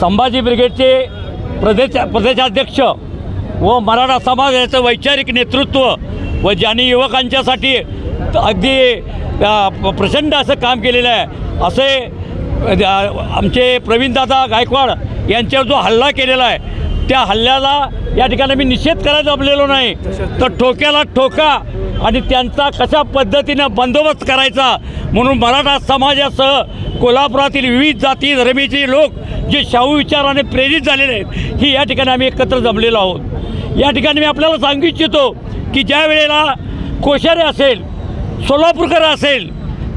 संभाजी ब्रिगेडचे प्रदेश प्रदेशाध्यक्ष व मराठा समाजाचं वैचारिक नेतृत्व व ज्यांनी युवकांच्यासाठी अगदी प्रचंड असं काम केलेलं आहे असे आमचे प्रवीणदादा गायकवाड यांच्यावर जो हल्ला केलेला आहे त्या हल्ल्याला या ठिकाणी मी निषेध करायला जमलेलो नाही. तर ठोक्याला ठोका आणि त्यांचा कशा पद्धतीनं बंदोबस्त करायचा? म्हणून मराठा समाजासह कोल्हापुरातील विविध जाती धर्मीचे लोक जे शाहू विचाराने प्रेरित झालेले आहेत ही या ठिकाणी आम्ही एकत्र जमलेलो आहोत. या ठिकाणी मी आपल्याला सांगू इच्छितो की ज्या वेळेला कोश्यारे असेल सोलापूरकर असेल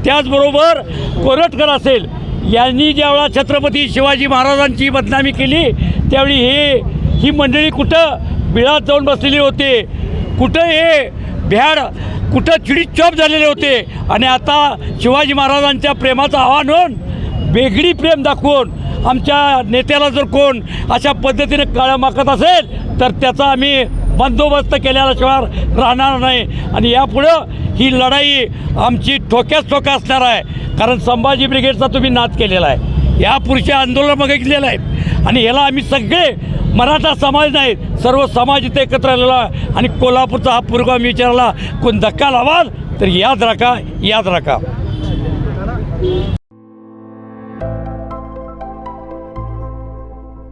त्याचबरोबर कोरटकर असेल यांनी ज्यावेळा छत्रपती शिवाजी महाराजांची बदनामी केली त्यावेळी हे ही मंडळी कुठं? बिळात जाऊन बसलेली होते. कुठं हे भ्याड कुठं चिडीत चॉप झालेले होते. आणि आता शिवाजी महाराजांच्या प्रेमाचं आव्हान होऊन वेगळी प्रेम दाखवून आमच्या नेत्याला जर कोण अशा पद्धतीने काळ्या मागत असेल तर त्याचा आम्ही बंदोबस्त केल्याशिवाय राहणार नाही. आणि यापुढं ही लढाई आमची ठोक्याच ठोक्या असणार आहे कारण संभाजी ब्रिगेडचा तुम्ही नाद केलेला आहे. या पुढच्या आंदोलन बघितलेलं आहे आणि याला आम्ही सगळे मराठा समाज नाहीत सर्व समाज इथे एकत्र आलेला आणि कोल्हापूरचा हा पुरगाम विचारला कोण धक्का लावाल? तर याद राखा याद राखा.